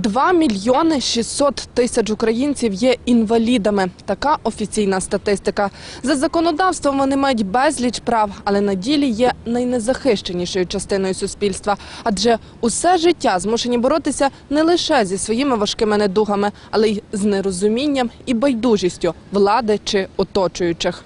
2 мільйони 600 тисяч українців є інвалідами. Така офіційна статистика. За законодавством вони мають безліч прав, але на ділі є найнезахищенішою частиною суспільства. Адже усе життя змушені боротися не лише зі своїми важкими недугами, але й з нерозумінням і байдужістю влади чи оточуючих.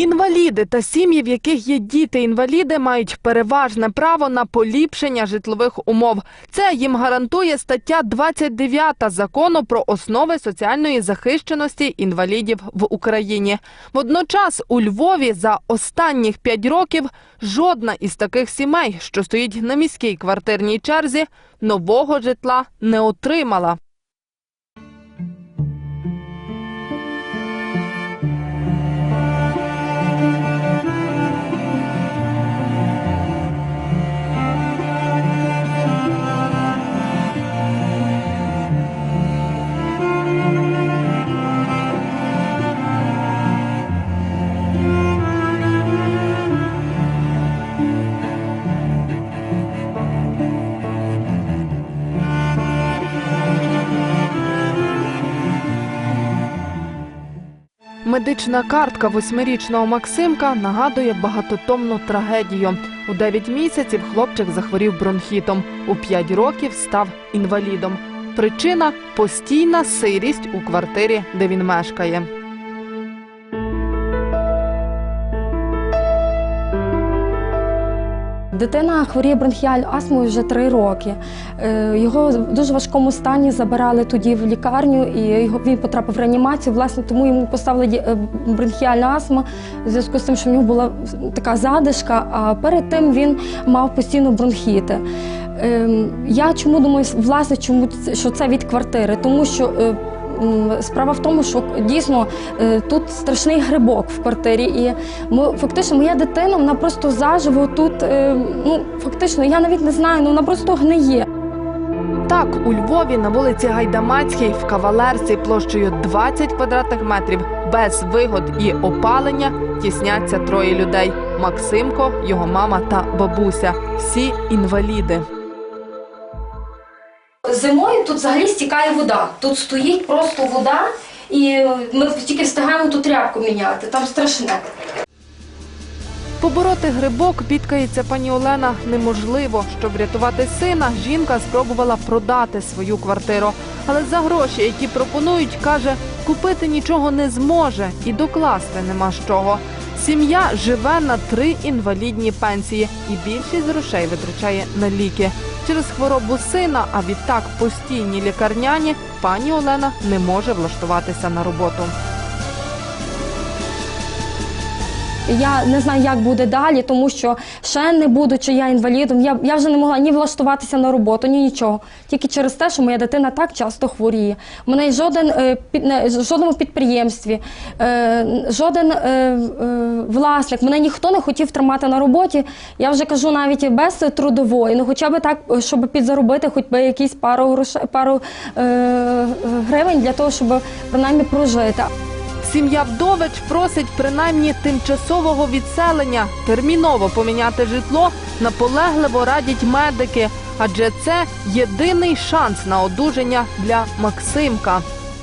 Інваліди та сім'ї, в яких є діти-інваліди, мають переважне право на поліпшення житлових умов. Це їм гарантує стаття 29 закону про основи соціальної захищеності інвалідів в Україні. Водночас у Львові за останніх п'ять років жодна із таких сімей, що стоїть на міській квартирній черзі, нового житла не отримала. Медична картка восьмирічного Максимка нагадує багатотомну трагедію. У 9 місяців хлопчик захворів бронхітом. У 5 років став інвалідом. Причина постійна сирість у квартирі, де він мешкає. Дитина хворіє бронхіальною астмою вже три роки. Е, Його в дуже важкому стані забирали тоді в лікарню, і він потрапив в реанімацію. Власне, тому йому поставили е, бронхіальна астма в зв'язку з тим, що в нього була така задишка. А перед тим він мав постійно бронхіти. Ем, Я чому думаю, власне, чому що це від квартири? Тому що е, справа в тому, що дійсно е, тут страшний грибок в квартирі, і ми фактично моя дитина вона просто заживо тут. е, Ну фактично, я навіть не знаю, ну вона просто гниє. Так, у Львові на вулиці Гайдамацькій в кавалерці площею 20 квадратних метрів без вигод і опалення тісняться троє людей: Максимко, його мама та бабуся. Всі інваліди. Зимою тут взагалі стікає вода. Тут стоїть просто вода, і ми тільки встигаємо тут тряпку міняти. Там страшне. Побороти грибок бідкається пані Олена неможливо. Щоб врятувати сина, жінка спробувала продати свою квартиру. Але за гроші, які пропонують, каже, купити нічого не зможе і докласти нема з чого. Сім'я живе на три інвалідні пенсії і більшість грошей витрачає на ліки. Через хворобу сина, а відтак постійні лікарняні, пані Олена не може влаштуватися на роботу. Я не знаю, як буде далі, тому що ще не будучи я інвалідом, я, я вже не могла ні влаштуватися на роботу, ні нічого. Тільки через те, що моя дитина так часто хворіє. Мене жоден е, жодному підприємстві, е, жоден е, власник, мене ніхто не хотів тримати на роботі. Я вже кажу навіть без трудової, ну хоча б так, щоб підзаробити хоч би якісь пару грошей, пару гривень для того, щоб принаймні прожити. Сім'я вдович просить принаймні тимчасового відселення, терміново поміняти житло, наполегливо радять медики, адже це єдиний шанс на одужання для Максимка.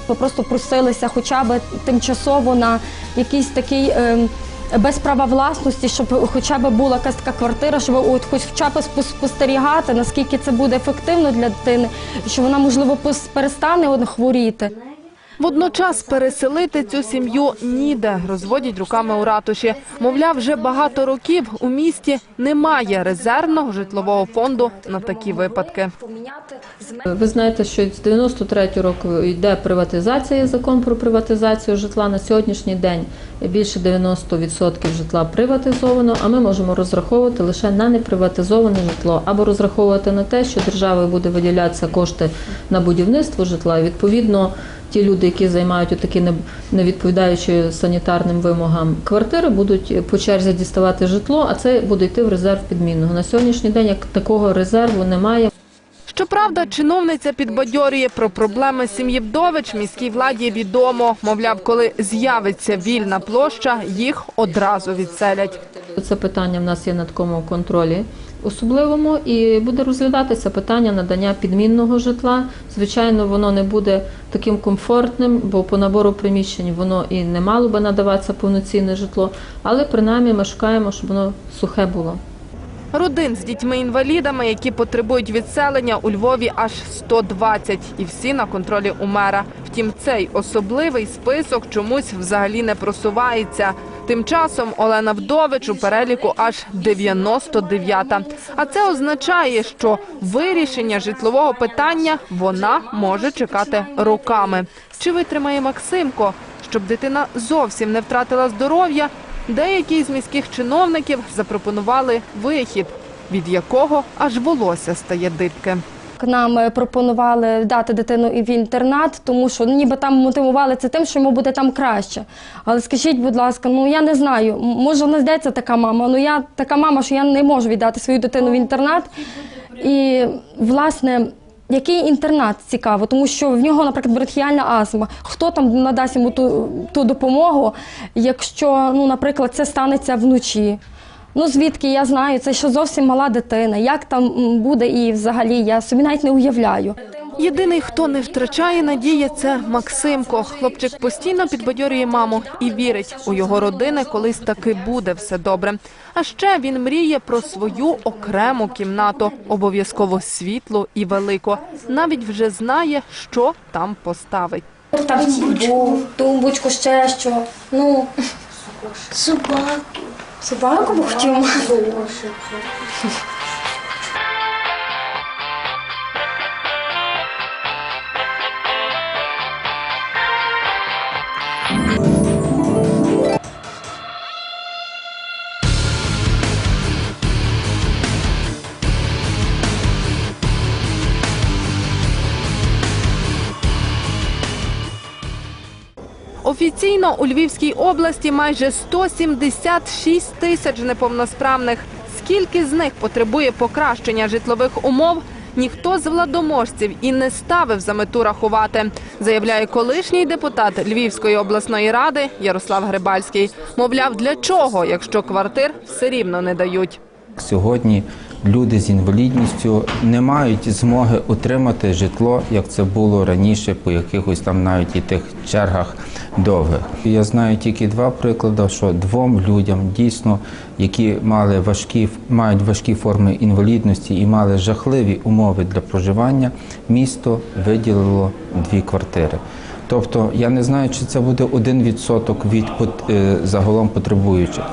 Ми просто просилися хоча б тимчасово на якийсь такий. ем, без права власності, щоб хоча б була якась така квартира, щоб от хоч хоча б спос- спостерігати, наскільки це буде ефективно для дитини, що вона можливо перестане хворіти. Водночас переселити цю сім'ю ніде, розводять руками у ратуші. Мовляв, вже багато років у місті немає резервного житлового фонду на такі випадки. Ви знаєте, що з 93 року йде приватизація, закон про приватизацію житла. На сьогоднішній день більше 90% житла приватизовано, а ми можемо розраховувати лише на неприватизоване житло або розраховувати на те, що державою буде виділятися кошти на будівництво житла. Відповідно, ті люди, які займають такі не відповідаючі санітарним вимогам квартири, будуть по черзі діставати житло, а це буде йти в резерв підмінного. На сьогоднішній день як такого резерву немає. Щоправда, чиновниця підбадьорює про проблеми сім'ї вдович міській владі відомо. Мовляв, коли з'явиться вільна площа, їх одразу відселять. Це питання в нас є на такому контролі особливому і буде розглядатися питання надання підмінного житла. Звичайно, воно не буде таким комфортним, бо по набору приміщень воно і не мало би надаватися повноцінне житло, але принаймні ми шукаємо, щоб воно сухе було. Родин з дітьми-інвалідами, які потребують відселення у Львові аж 120, і всі на контролі у мера. Втім, цей особливий список чомусь взагалі не просувається. Тим часом Олена Вдович у переліку аж 99-та. А це означає, що вирішення житлового питання вона може чекати роками. Чи витримає Максимко, щоб дитина зовсім не втратила здоров'я? Деякі з міських чиновників запропонували вихід, від якого аж волосся стає дибке. Нам е, пропонували дати дитину і в інтернат, тому що ну, ніби там мотивували це тим, що йому буде там краще. Але скажіть, будь ласка, ну я не знаю, може знайдеться така мама. Ну я така мама, що я не можу віддати свою дитину в інтернат. І власне. Який інтернат цікаво, тому що в нього, наприклад, бронхіальна астма. Хто там надасть йому ту, ту допомогу, якщо, ну, наприклад, це станеться вночі? Ну звідки я знаю, це ще зовсім мала дитина. Як там буде і взагалі я собі навіть не уявляю. Єдиний, хто не втрачає надії, це Максимко. Хлопчик постійно підбадьорює маму і вірить, у його родини колись таки буде все добре. А ще він мріє про свою окрему кімнату, обов'язково світлу і велику. Навіть вже знає, що там поставить. Тумбочку, тумбочку, ще що. Ну, Собаку. собаку б хотів. Офіційно у Львівській області майже 176 тисяч неповносправних. Скільки з них потребує покращення житлових умов? Ніхто з владоможців і не ставив за мету рахувати, заявляє колишній депутат Львівської обласної ради Ярослав Грибальський. Мовляв, для чого, якщо квартир все рівно не дають. Сьогодні люди з інвалідністю не мають змоги отримати житло, як це було раніше, по якихось там навіть і тих чергах довгих. Я знаю тільки два приклади, що двом людям дійсно, які мали важкі мають важкі форми інвалідності і мали жахливі умови для проживання, місто виділило дві квартири. Тобто я не знаю, чи це буде один відсоток від е, загалом потребуючих.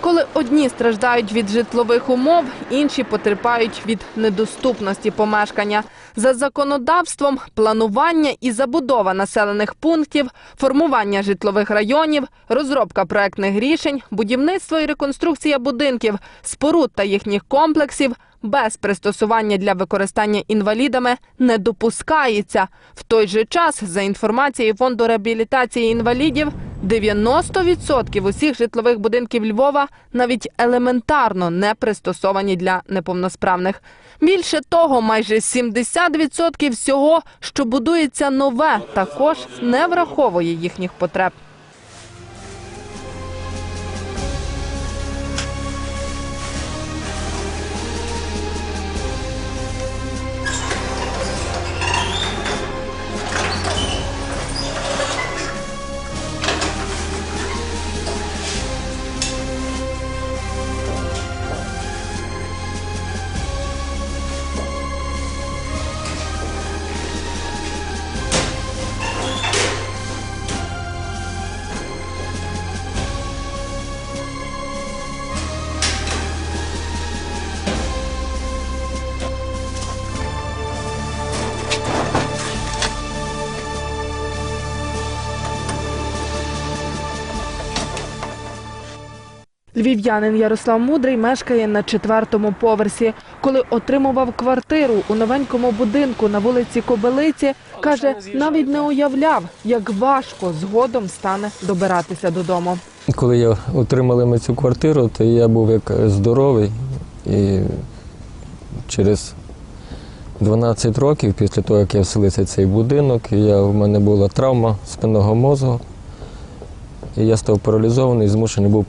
Коли одні страждають від житлових умов, інші потерпають від недоступності помешкання. За законодавством планування і забудова населених пунктів, формування житлових районів, розробка проектних рішень, будівництво і реконструкція будинків, споруд та їхніх комплексів без пристосування для використання інвалідами не допускається. В той же час, за інформацією фонду реабілітації інвалідів, 90% усіх житлових будинків Львова навіть елементарно не пристосовані для неповносправних. Більше того, майже 70% всього, що будується нове, також не враховує їхніх потреб. Львів'янин Ярослав Мудрий мешкає на четвертому поверсі. Коли отримував квартиру у новенькому будинку на вулиці Кобилиці, каже, навіть не уявляв, як важко згодом стане добиратися додому. Коли я отримали ми цю квартиру, то я був як здоровий. І через 12 років, після того, як я вселився в цей будинок, я, в мене була травма спинного мозку. І я став паралізований, змушений був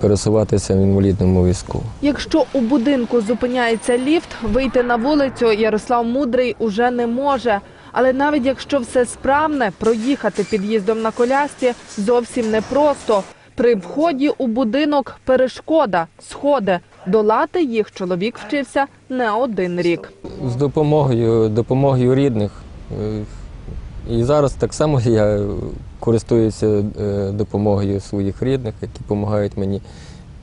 пересуватися в інвалідному візку. Якщо у будинку зупиняється ліфт, вийти на вулицю Ярослав Мудрий уже не може. Але навіть якщо все справне, проїхати під'їздом на колясці зовсім непросто. При вході у будинок перешкода, сходи. Долати їх чоловік вчився не один рік. З допомогою, допомогою рідних. е, І зараз так само я користуюся е, допомогою своїх рідних, які допомагають мені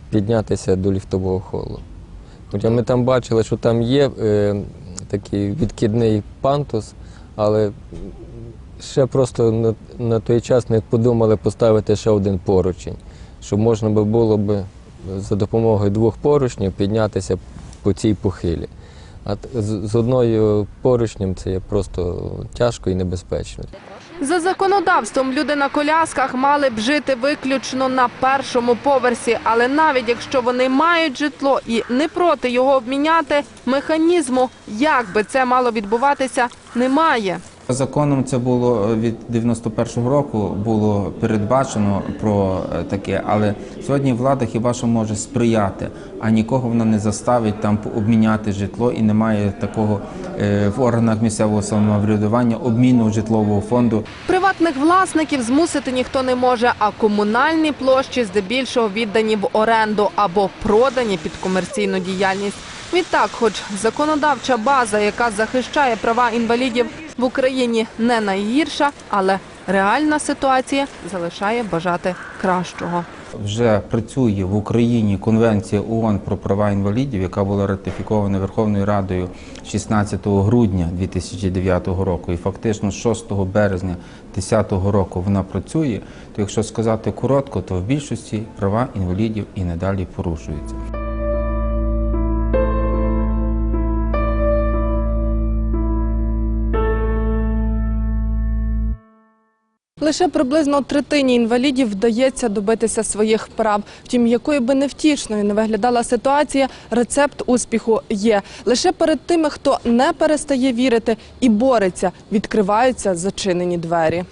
піднятися до ліфтового холу. Хоча ми там бачили, що там є е, такий відкидний пантус, але ще просто на, на той час не подумали поставити ще один поручень, щоб можна було б за допомогою двох поручнів піднятися по цій похилі. А з, з одною поручнем це є просто тяжко і небезпечно. За законодавством люди на колясках мали б жити виключно на першому поверсі, але навіть якщо вони мають житло і не проти його обміняти, механізму, як би це мало відбуватися, немає. Законом це було е, від 91-го року було передбачено про е, таке, але сьогодні влада хіба що може сприяти, а нікого вона не заставить там обміняти житло і немає такого е, в органах місцевого самоврядування обміну житлового фонду. Приватних власників змусити ніхто не може, а комунальні площі здебільшого віддані в оренду або продані під комерційну діяльність. Відтак, хоч законодавча база, яка захищає права інвалідів в Україні, не найгірша, але реальна ситуація залишає бажати кращого. Вже працює в Україні Конвенція ООН про права інвалідів, яка була ратифікована Верховною Радою 16 грудня 2009 року. І фактично з 6 березня 2010 року вона працює. То якщо сказати коротко, то в більшості права інвалідів і надалі порушуються. Лише приблизно третині інвалідів вдається добитися своїх прав. Втім, якою би невтішною не виглядала ситуація, рецепт успіху є. Лише перед тими, хто не перестає вірити і бореться, відкриваються зачинені двері.